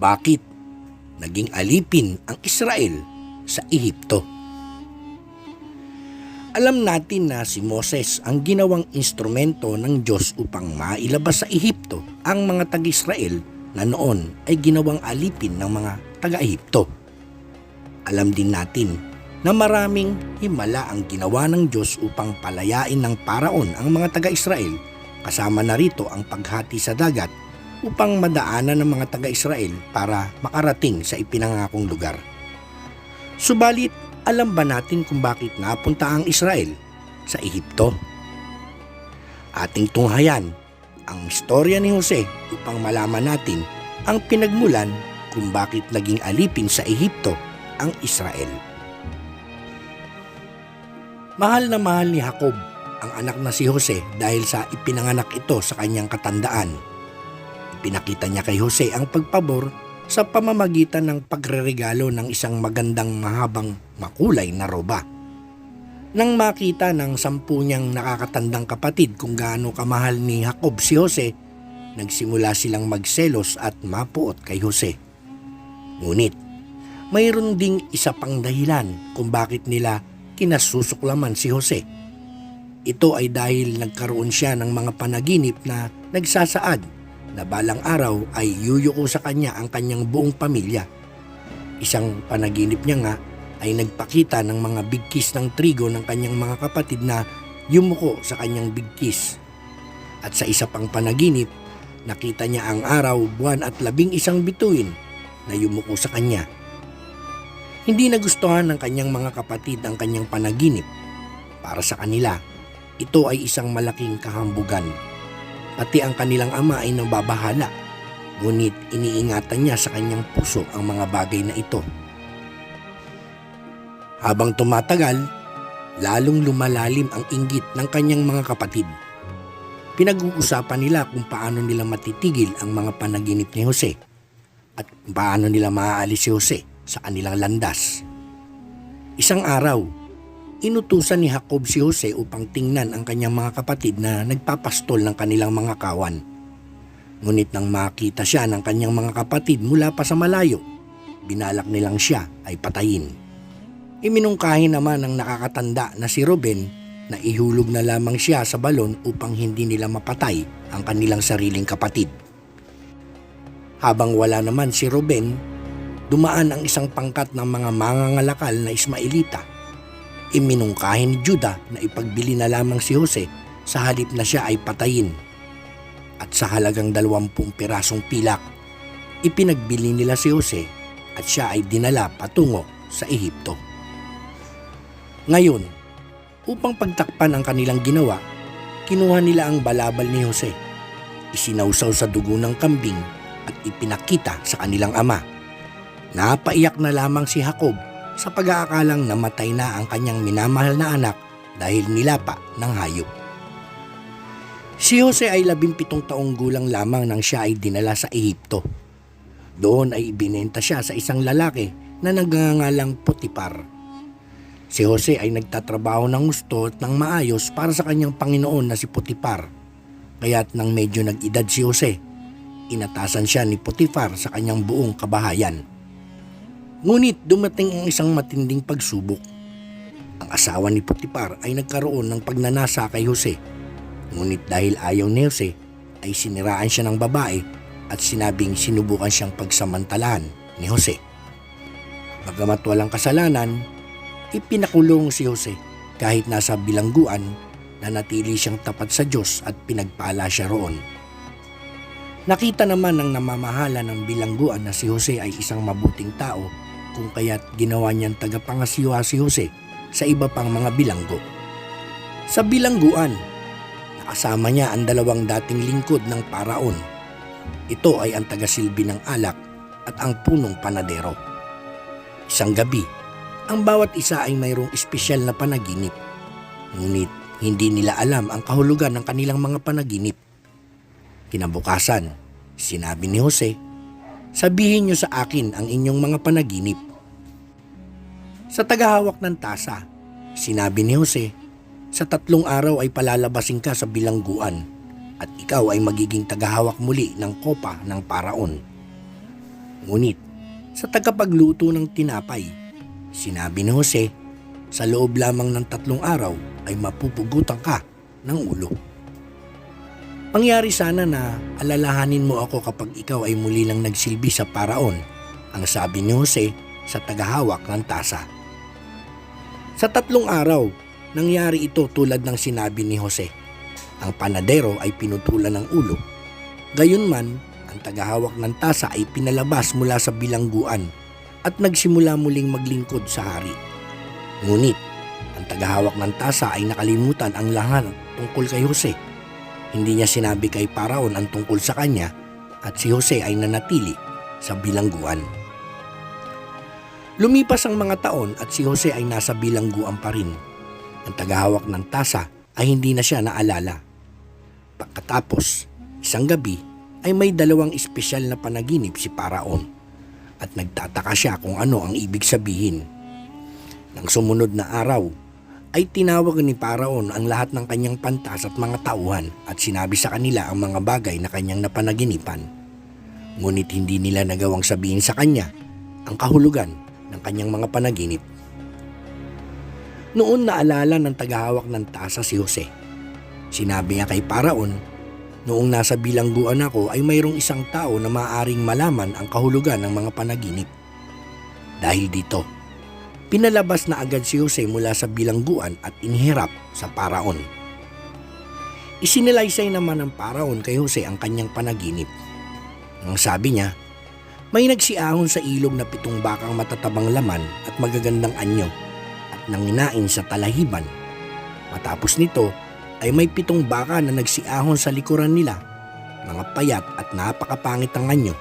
bakit naging alipin ang Israel sa Ehipto. Alam natin na si Moses ang ginawang instrumento ng Diyos upang mailabas sa Ehipto ang mga taga-Israel na noon ay ginawang alipin ng mga taga-Ehipto. Alam din natin na maraming himala ang ginawa ng Diyos upang palayain ng paraon ang mga taga-Israel kasama na rito ang paghati sa dagat upang madaanan ng mga taga-Israel para makarating sa ipinangakong lugar. Subalit, alam ba natin kung bakit napunta ang Israel sa Ehipto? Ating tunghayan ang istorya ni Jose upang malaman natin ang pinagmulan kung bakit naging alipin sa Ehipto ang Israel. Mahal na mahal ni Jacob ang anak na si Jose dahil sa ipinanganak ito sa kanyang katandaan. Ipinakita niya kay Jose ang pagpabor sa pamamagitan ng pagreregalo ng isang magandang mahabang makulay na roba. Nang makita ng sampu niyang nakakatandang kapatid kung gaano kamahal ni Jacob si Jose, nagsimula silang magselos at mapuot kay Jose. Ngunit, mayroon ding isa pang dahilan kung bakit nila kinasusuklaman si Jose. Ito ay dahil nagkaroon siya ng mga panaginip na nagsasaad na balang araw ay yuyuko sa kanya ang kanyang buong pamilya. Isang panaginip niya nga ay nagpakita ng mga bigkis ng trigo ng kanyang mga kapatid na yumuko sa kanyang bigkis. At sa isa pang panaginip, nakita niya ang araw, buwan at labing isang bituin na yumuko sa kanya. Hindi nagustuhan ng kanyang mga kapatid ang kanyang panaginip. Para sa kanila, ito ay isang malaking kahambugan. Pati ang kanilang ama ay nababahala. Ngunit iniingatan niya sa kanyang puso ang mga bagay na ito. Habang tumatagal, lalong lumalalim ang inggit ng kanyang mga kapatid. Pinag-uusapan nila kung paano nila matitigil ang mga panaginip ni Jose at paano nila maaalis si Jose sa kanilang landas. Isang araw, inutusan ni Jacob si Jose upang tingnan ang kanyang mga kapatid na nagpapastol ng kanilang mga kawan. Ngunit nang makita siya ng kanyang mga kapatid mula pa sa malayo, binalak nilang siya ay patayin. Iminungkahi naman ng nakakatanda na si Ruben na ihulog na lamang siya sa balon upang hindi nila mapatay ang kanilang sariling kapatid. Habang wala naman si Ruben, dumaan ang isang pangkat ng mga mangangalakal na Ismailita. Iminungkahi ni Judah na ipagbili na lamang si Jose sa halip na siya ay patayin. At sa halagang dalawampung pirasong pilak, ipinagbili nila si Jose at siya ay dinala patungo sa Ehipto. Ngayon, upang pagtakpan ang kanilang ginawa, kinuha nila ang balabal ni Jose. Isinawsaw sa dugo ng kambing at ipinakita sa kanilang ama. Napaiyak na lamang si Jacob sa pag-aakalang namatay na ang kanyang minamahal na anak dahil nilapa ng hayop. Si Jose ay labimpitong taong gulang lamang nang siya ay dinala sa Ehipto. Doon ay ibinenta siya sa isang lalaki na nagngangalang Potipar. Si Jose ay nagtatrabaho ng gusto at ng maayos para sa kanyang Panginoon na si Potipar. Kaya't nang medyo nag-edad si Jose, inatasan siya ni Potifar sa kanyang buong kabahayan. Ngunit dumating ang isang matinding pagsubok. Ang asawa ni Potifar ay nagkaroon ng pagnanasa kay Jose. Ngunit dahil ayaw ni Jose, ay siniraan siya ng babae at sinabing sinubukan siyang pagsamantalahan ni Jose. Bagamat walang kasalanan, ipinakulong si Jose kahit nasa bilangguan na natili siyang tapat sa Diyos at pinagpala siya roon. Nakita naman ng namamahala ng bilangguan na si Jose ay isang mabuting tao kung kaya't ginawa niyang tagapangasiwa si Jose sa iba pang mga bilanggo. Sa bilangguan, nakasama niya ang dalawang dating lingkod ng paraon. Ito ay ang tagasilbi ng alak at ang punong panadero. Isang gabi, ang bawat isa ay mayroong espesyal na panaginip. Ngunit hindi nila alam ang kahulugan ng kanilang mga panaginip. Kinabukasan, sinabi ni Jose, sabihin niyo sa akin ang inyong mga panaginip. Sa tagahawak ng tasa, sinabi ni Jose, sa tatlong araw ay palalabasin ka sa bilangguan at ikaw ay magiging tagahawak muli ng kopa ng paraon. Ngunit sa tagapagluto ng tinapay, sinabi ni Jose, sa loob lamang ng tatlong araw ay mapupugutan ka ng ulo. Mangyari sana na alalahanin mo ako kapag ikaw ay muli lang nagsilbi sa paraon, ang sabi ni Jose sa tagahawak ng tasa. Sa tatlong araw, nangyari ito tulad ng sinabi ni Jose. Ang panadero ay pinutulan ng ulo. Gayunman, ang tagahawak ng tasa ay pinalabas mula sa bilangguan at nagsimula muling maglingkod sa hari. Ngunit, ang tagahawak ng tasa ay nakalimutan ang lahat tungkol kay Jose. Hindi niya sinabi kay Paraon ang tungkol sa kanya at si Jose ay nanatili sa bilangguan. Lumipas ang mga taon at si Jose ay nasa bilangguan pa rin. Ang tagahawak ng tasa ay hindi na siya naalala. Pagkatapos, isang gabi ay may dalawang espesyal na panaginip si Paraon at nagtataka siya kung ano ang ibig sabihin. Nang sumunod na araw, ay tinawag ni Paraon ang lahat ng kanyang pantas at mga tauhan at sinabi sa kanila ang mga bagay na kanyang napanaginipan. Ngunit hindi nila nagawang sabihin sa kanya ang kahulugan ng kanyang mga panaginip. Noon naalala ng tagahawak ng tasa si Jose. Sinabi niya kay Paraon, noong nasa bilangguan ako ay mayroong isang tao na maaaring malaman ang kahulugan ng mga panaginip. Dahil dito, pinalabas na agad si Jose mula sa bilangguan at inihirap sa Paraon. Isinilaysay naman ng Paraon kay Jose ang kanyang panaginip. Ang sabi niya, may nagsiahon sa ilog na pitong bakang matatabang laman at magagandang anyo at nanginain sa talahiban. Matapos nito ay may pitong baka na nagsiahon sa likuran nila, mga payat at napakapangit ang anyo.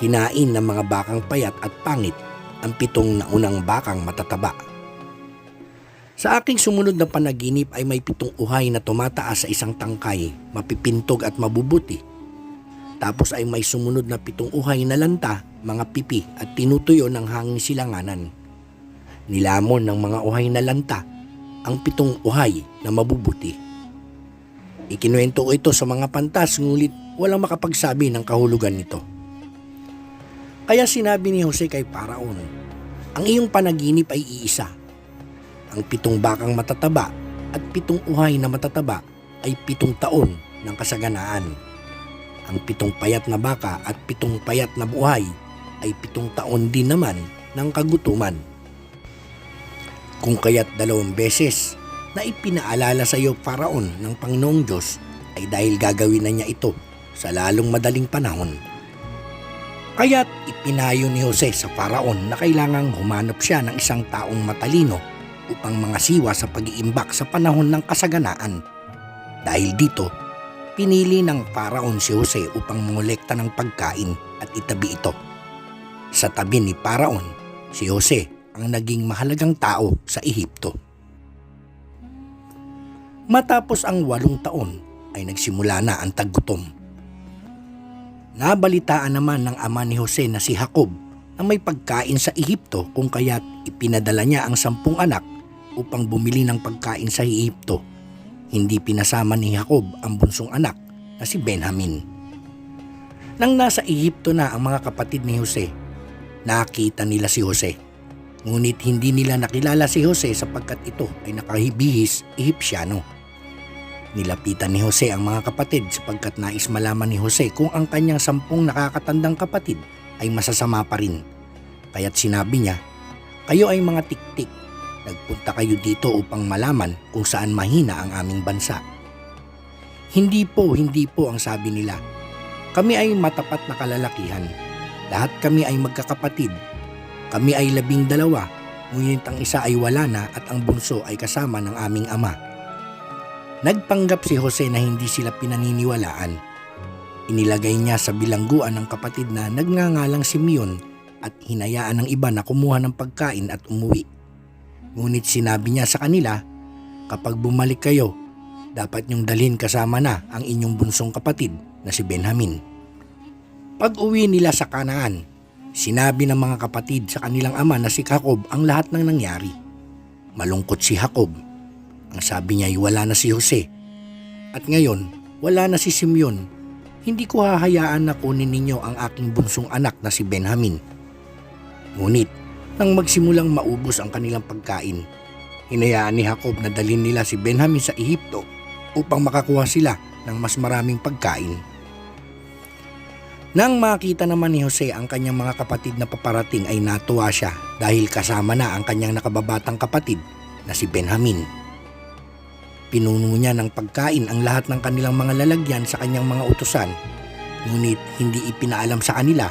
Kinain ng mga bakang payat at pangit ang pitong naunang bakang matataba. Sa aking sumunod na panaginip ay may pitong uhay na tumataas sa isang tangkay, mapipintog at mabubuti. Tapos ay may sumunod na pitong uhay na lanta, mga pipi at tinutuyo ng hanging silanganan. Nilamon ng mga uhay na lanta ang pitong uhay na mabubuti. Ikinuwento ko ito sa mga pantas ngulit walang makapagsabi ng kahulugan nito. Kaya sinabi ni Jose kay Paraon, ang iyong panaginip ay iisa. Ang pitong bakang matataba at pitong uhay na matataba ay pitong taon ng kasaganaan. Ang pitong payat na baka at pitong payat na buhay ay pitong taon din naman ng kagutuman. Kung kaya't dalawang beses na ipinaalala sa iyo Paraon ng Panginoong Diyos ay dahil gagawin na niya ito sa lalong madaling panahon. Kaya't ipinayo ni Jose sa Paraon na kailangang humanap siya ng isang taong matalino upang mangasiwa sa pag-iimbak sa panahon ng kasaganaan. Dahil dito, pinili ng Paraon si Jose upang mongolekta ng pagkain at itabi ito. Sa tabi ni Paraon, si Jose ang naging mahalagang tao sa Ehipto. Matapos ang walong taon ay nagsimula na ang taggutom. Nabalitaan naman ng ama ni Jose na si Jacob na may pagkain sa Ehipto kung kaya't ipinadala niya ang sampung anak upang bumili ng pagkain sa Ehipto. Hindi pinasama ni Jacob ang bunsong anak na si Benjamin. Nang nasa Ehipto na ang mga kapatid ni Jose, nakita nila si Jose. Ngunit hindi nila nakilala si Jose sapagkat ito ay nakahibihis Ehipsyano. Nilapitan ni Jose ang mga kapatid sapagkat nais malaman ni Jose kung ang kanyang sampung nakakatandang kapatid ay masasama pa rin. Kaya't sinabi niya, kayo ay mga tiktik. Nagpunta kayo dito upang malaman kung saan mahina ang aming bansa. Hindi po, hindi po ang sabi nila. Kami ay matapat na kalalakihan. Lahat kami ay magkakapatid. Kami ay labing dalawa, ngunit ang isa ay wala na at ang bunso ay kasama ng aming ama. Nagpanggap si Jose na hindi sila pinaniniwalaan. Inilagay niya sa bilangguan ng kapatid na nagngangalang Simeon at hinayaan ng iba na kumuha ng pagkain at umuwi. Ngunit sinabi niya sa kanila, kapag bumalik kayo, dapat niyong dalhin kasama na ang inyong bunsong kapatid na si Benjamin. Pag uwi nila sa Kanaan, sinabi ng mga kapatid sa kanilang ama na si Jacob ang lahat ng nangyari. Malungkot si Jacob. Ang sabi niya ay wala na si Jose. At ngayon, wala na si Simeon. hindi ko hahayaan na kunin ninyo ang aking bunsong anak na si Benjamin. Ngunit, nang magsimulang maubos ang kanilang pagkain, hinayaan ni Jacob na dalhin nila si Benjamin sa Ehipto upang makakuha sila ng mas maraming pagkain. Nang makita naman ni Jose ang kanyang mga kapatid na paparating ay natuwa siya dahil kasama na ang kanyang nakababatang kapatid na si Benjamin. Pinuno niya ng pagkain ang lahat ng kanilang mga lalagyan sa kanyang mga utusan ngunit hindi ipinaalam sa kanila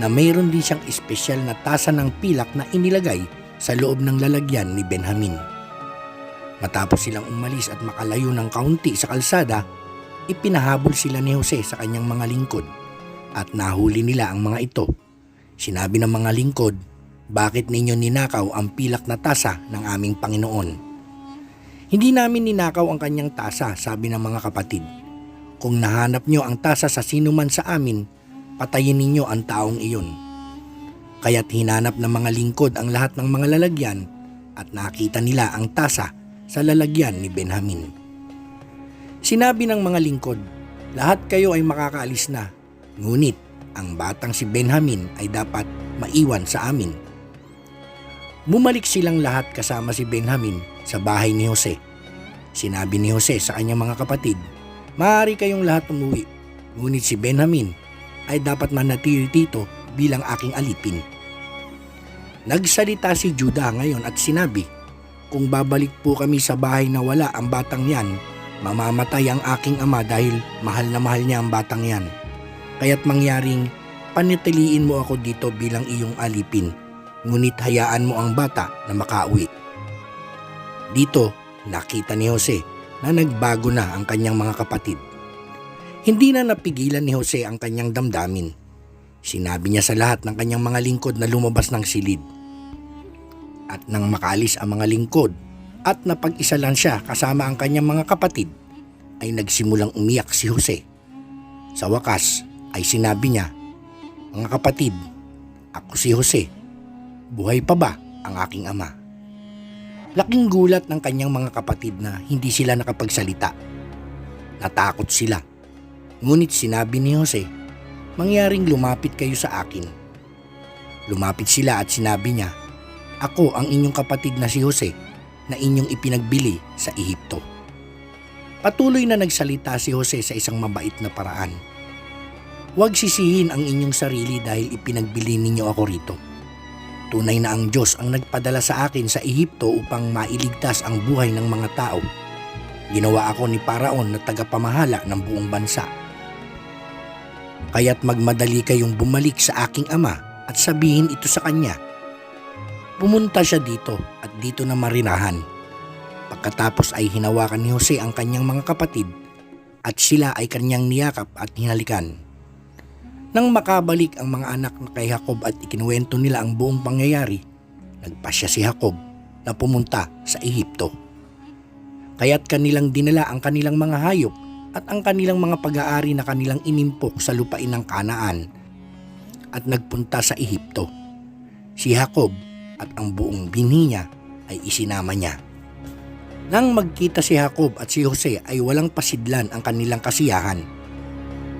na mayroon din siyang espesyal na tasa ng pilak na inilagay sa loob ng lalagyan ni Benjamin. Matapos silang umalis at makalayo ng kaunti sa kalsada, ipinahabol sila ni Jose sa kanyang mga lingkod at nahuli nila ang mga ito. Sinabi ng mga lingkod, bakit ninyo ninakaw ang pilak na tasa ng aming Panginoon? Hindi namin ninakaw ang kanyang tasa, sabi ng mga kapatid. Kung nahanap nyo ang tasa sa sinuman sa amin, patayin ninyo ang taong iyon. Kaya't hinanap ng mga lingkod ang lahat ng mga lalagyan at nakita nila ang tasa sa lalagyan ni Benjamin. Sinabi ng mga lingkod, lahat kayo ay makakaalis na Ngunit ang batang si Benjamin ay dapat maiwan sa amin. Bumalik silang lahat kasama si Benjamin sa bahay ni Jose. Sinabi ni Jose sa kanyang mga kapatid, Maaari kayong lahat umuwi, ngunit si Benjamin ay dapat manatili dito bilang aking alipin. Nagsalita si Judah ngayon at sinabi, Kung babalik po kami sa bahay na wala ang batang yan, mamamatay ang aking ama dahil mahal na mahal niya ang batang yan kaya't mangyaring panitiliin mo ako dito bilang iyong alipin, ngunit hayaan mo ang bata na makauwi. Dito, nakita ni Jose na nagbago na ang kanyang mga kapatid. Hindi na napigilan ni Jose ang kanyang damdamin. Sinabi niya sa lahat ng kanyang mga lingkod na lumabas ng silid. At nang makalis ang mga lingkod at napag-isa lang siya kasama ang kanyang mga kapatid, ay nagsimulang umiyak si Jose. Sa wakas, ay sinabi niya, Mga kapatid, ako si Jose. Buhay pa ba ang aking ama? Laking gulat ng kanyang mga kapatid na hindi sila nakapagsalita. Natakot sila. Ngunit sinabi ni Jose, mangyaring lumapit kayo sa akin. Lumapit sila at sinabi niya, Ako ang inyong kapatid na si Jose na inyong ipinagbili sa Ehipto. Patuloy na nagsalita si Jose sa isang mabait na paraan Huwag sisihin ang inyong sarili dahil ipinagbili ninyo ako rito. Tunay na ang Diyos ang nagpadala sa akin sa Ehipto upang mailigtas ang buhay ng mga tao. Ginawa ako ni Paraon na tagapamahala ng buong bansa. Kaya't magmadali kayong bumalik sa aking ama at sabihin ito sa kanya. Pumunta siya dito at dito na marinahan. Pagkatapos ay hinawakan ni Jose ang kanyang mga kapatid at sila ay kanyang niyakap at hinalikan. Nang makabalik ang mga anak na kay Jacob at ikinuwento nila ang buong pangyayari, nagpasya si Jacob na pumunta sa Ehipto. Kaya't kanilang dinala ang kanilang mga hayop at ang kanilang mga pag-aari na kanilang inimpok sa lupain ng Kanaan at nagpunta sa Ehipto. Si Jacob at ang buong binhi niya ay isinama niya. Nang magkita si Jacob at si Jose ay walang pasidlan ang kanilang kasiyahan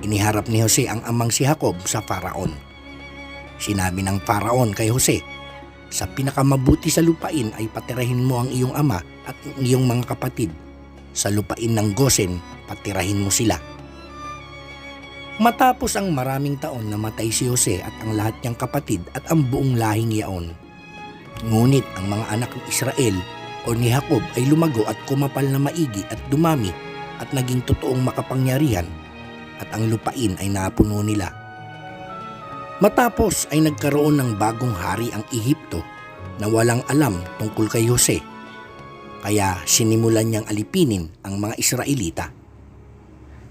Iniharap ni Jose ang amang si Jacob sa Faraon. Sinabi ng Faraon kay Jose, sa pinakamabuti sa lupain ay patirahin mo ang iyong ama at ang iyong mga kapatid. Sa lupain ng Gosen, patirahin mo sila. Matapos ang maraming taon namatay si Jose at ang lahat niyang kapatid at ang buong lahing yaon. Ngunit ang mga anak ng Israel o ni Jacob ay lumago at kumapal na maigi at dumami at naging totoong makapangyarihan at ang lupain ay napuno nila. Matapos ay nagkaroon ng bagong hari ang Ehipto na walang alam tungkol kay Jose. Kaya sinimulan niyang alipinin ang mga Israelita.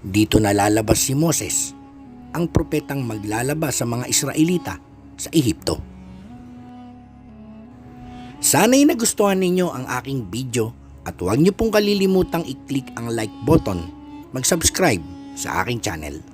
Dito nalalabas si Moses, ang propetang maglalabas sa mga Israelita sa Ehipto. Sana'y nagustuhan ninyo ang aking video at huwag niyo pong kalilimutang i-click ang like button, mag-subscribe sa aking channel.